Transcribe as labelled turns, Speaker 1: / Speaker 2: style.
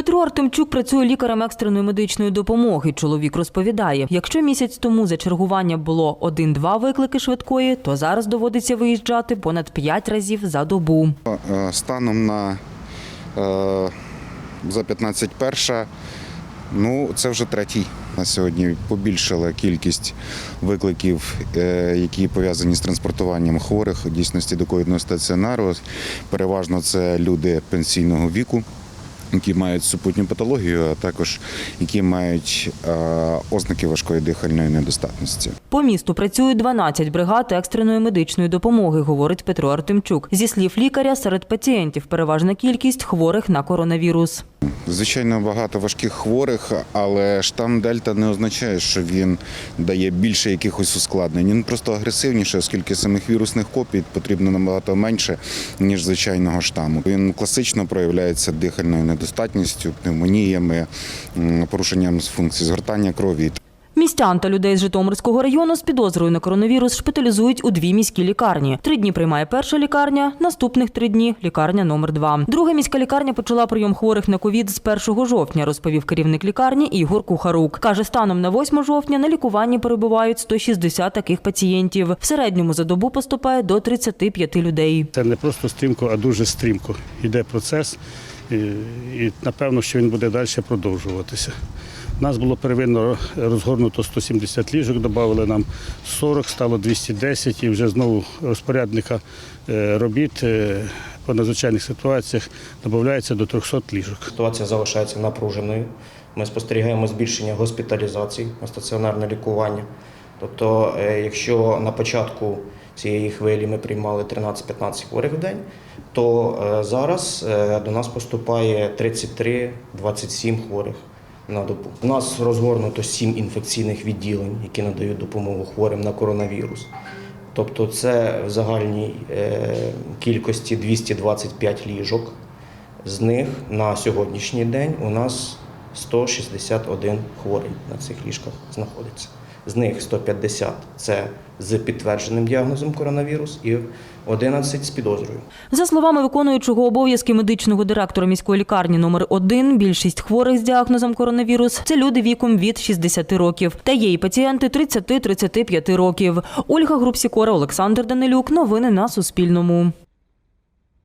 Speaker 1: Петро Артемчук працює лікарем екстреної медичної допомоги. Чоловік розповідає, якщо місяць тому за чергування було один-два виклики швидкої, то зараз доводиться виїжджати понад п'ять разів за добу.
Speaker 2: Е, Станом на е, за 15 перша, ну це вже третій. На сьогодні побільшила кількість викликів, е, які пов'язані з транспортуванням хворих дійсності до ковідного стаціонару. Переважно це люди пенсійного віку. Які мають супутню патологію, а також які мають е, ознаки важкої дихальної недостатності.
Speaker 1: По місту працюють 12 бригад екстреної медичної допомоги, говорить Петро Артемчук. Зі слів лікаря, серед пацієнтів переважна кількість хворих на коронавірус.
Speaker 2: Звичайно, багато важких хворих, але штам Дельта не означає, що він дає більше якихось ускладнень. Він просто агресивніше, оскільки самих вірусних копій потрібно набагато менше, ніж звичайного штаму. Він класично проявляється дихальною недостатністю, пневмоніями, порушенням функції згортання крові.
Speaker 1: Містян та людей з Житомирського району з підозрою на коронавірус шпиталізують у дві міські лікарні. Три дні приймає перша лікарня, наступних три дні лікарня номер два. Друга міська лікарня почала прийом хворих на ковід з 1 жовтня, розповів керівник лікарні Ігор Кухарук. Каже, станом на 8 жовтня на лікуванні перебувають 160 таких пацієнтів. В середньому за добу поступає до 35 людей.
Speaker 3: Це не просто стрімко, а дуже стрімко йде процес, і, і напевно, що він буде далі продовжуватися. У нас було первинно розгорнуто 170 ліжок, додали нам 40, стало 210 і вже знову розпорядника е, робіт е, по надзвичайних ситуаціях додається до 300 ліжок.
Speaker 4: Ситуація залишається напруженою. Ми спостерігаємо збільшення госпіталізацій на стаціонарне лікування. Тобто, е, якщо на початку цієї хвилі ми приймали 13-15 хворих в день, то е, зараз е, до нас поступає 33-27 хворих на добу. У нас розгорнуто 7 інфекційних відділень, які надають допомогу хворим на коронавірус. Тобто це в загальній е, кількості 225 ліжок. З них на сьогоднішній день у нас 161 хворий на цих ліжках знаходиться. З них 150 це з підтвердженим діагнозом коронавірус і 11 з підозрою.
Speaker 1: За словами виконуючого обов'язки медичного директора міської лікарні номер 1 більшість хворих з діагнозом коронавірус це люди віком від 60 років. Та є і пацієнти 30-35 років. Ольга Групсікора, Олександр Данилюк. Новини на Суспільному.